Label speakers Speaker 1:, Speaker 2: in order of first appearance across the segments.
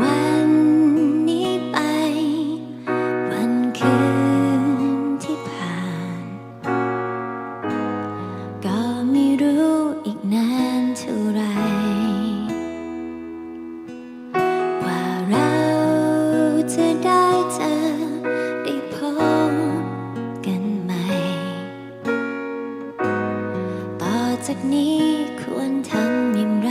Speaker 1: วันนี้ไป วันคืนที่ผ่าน ก็ไม่รู้อีกนานเท่าไร กว่าเราจะได้เจอได้พบกันใหม่ ต่อจากนี้ควรทำอย่างไร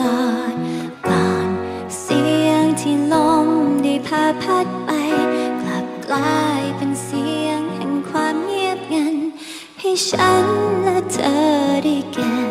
Speaker 1: ด ให้ฉันและเธอได้แก่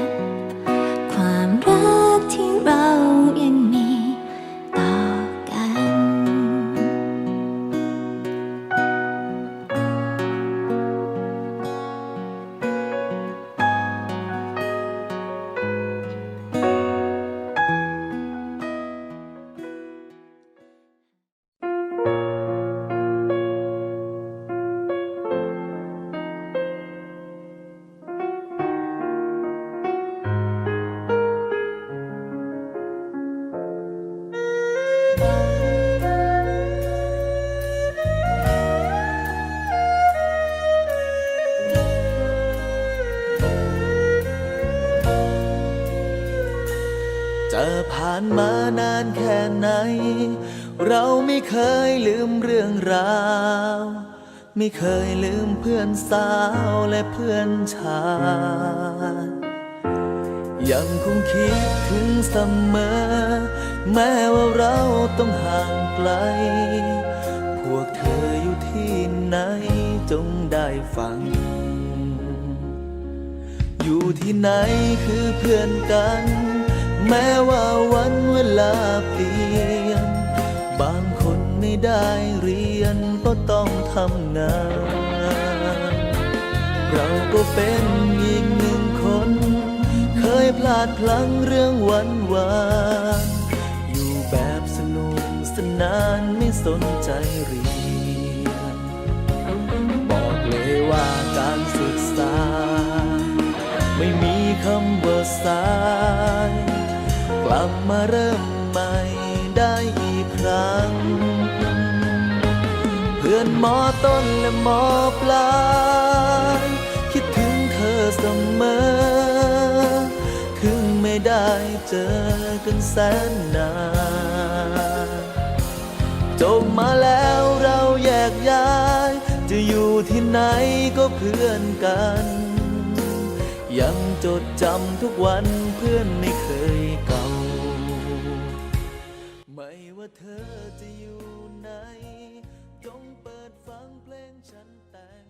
Speaker 2: จะผ่านมานานแค่ไหน เราไม่เคยลืมเรื่องราว ไม่เคยลืมเพื่อนสาวและเพื่อนชายยังคงคิดถึงเสมอ แม้ว่าเราต้องห่างไกล พวกเธออยู่ที่ไหนจงได้ฟัง อยู่ที่ไหนคือเพื่อนกัน แม้ว่าวันเวลาเปลี่ยน บางคนไม่ได้เรียนก็ต้องทำงานเราก็เป็นอีกหนึ่งคน เคยพลาดพลั้งเรื่องวันวานอยู่แบบสนุกสนานไม่สนใจเรียน บอกเลยว่าการศึกษา ไม่มีคำว่าสาย ลับมาเริ่มใหม่ได้อีกครั้ง เพื่อนหมอต้นและหมอปลายคิดถึงเธอเสมอ ถึงไม่ได้เจอกันแสนนานจบมาแล้วเราแยกย้าย จะอยู่ที่ไหนก็เพื่อนกันยังจดจำทุกวันเพื่อนไม่เคยเก่า ว่าเธอจะอยู่ไหนจงเปิดฟังเพลงฉันแต่ง